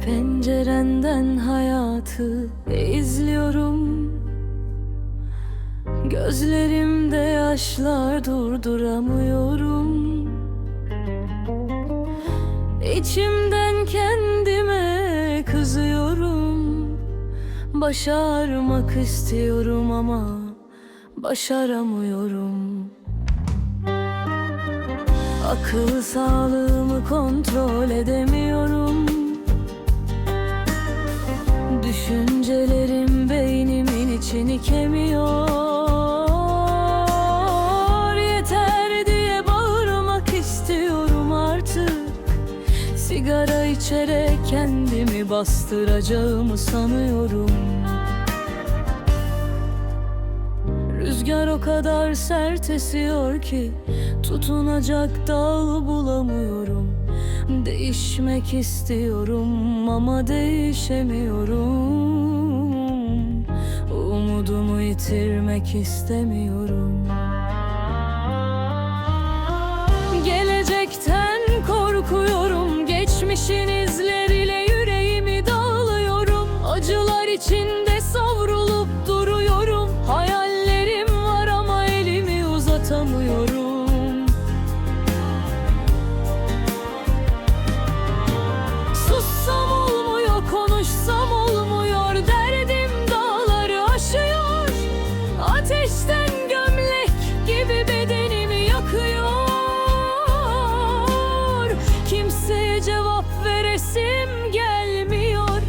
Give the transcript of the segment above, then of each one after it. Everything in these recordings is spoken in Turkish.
Pencerenden hayatı izliyorum. Gözlerimde yaşlar durduramıyorum. İçimden kendime kızıyorum. Başarmak istiyorum ama başaramıyorum. Akıl sağlığımı kontrol edemiyorum Düşüncelerim beynimin içini kemiyor. Yeter diye bağırmak istiyorum artık. Sigara içerek kendimi bastıracağımı sanıyorum. Rüzgar o kadar sert esiyor ki Tutunacak dal bulamıyorum Değişmek istiyorum ama değişemiyorum. Umudumu yitirmek istemiyorum. Gelecekten korkuyorum Geçmişin izleriyle yüreğimi dağılıyorum Acılar içinde savrulup duruyorum. Hayallerim var ama elimi uzatamıyorum veresim gelmiyor.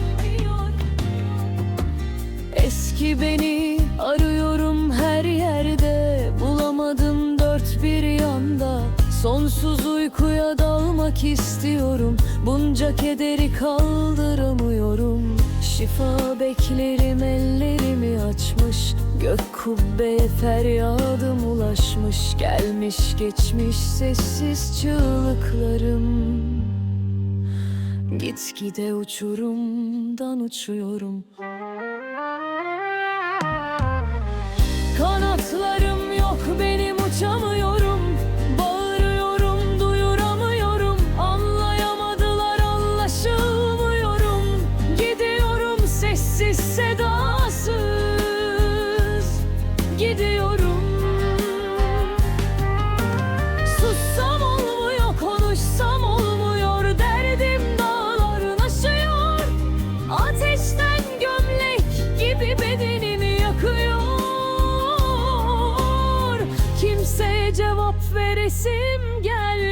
Eski beni arıyorum her yerde. Bulamadım dört bir yanda. Sonsuz uykuya dalmak istiyorum. Bunca kederi kaldıramıyorum. Şifa beklerim ellerimi açmış. Gök kubbeye feryadım ulaşmış. Gelmiş geçmiş sessiz çığlıklarım Gitgide uçurumdan uçuyorum. Kanatlarım yok benim uçamıyorum. Bağırıyorum duyuramıyorum. Anlayamadılar anlaşılmıyorum. Gidiyorum sessiz sedasız. Gidiyorum cevap veresim gelmiyor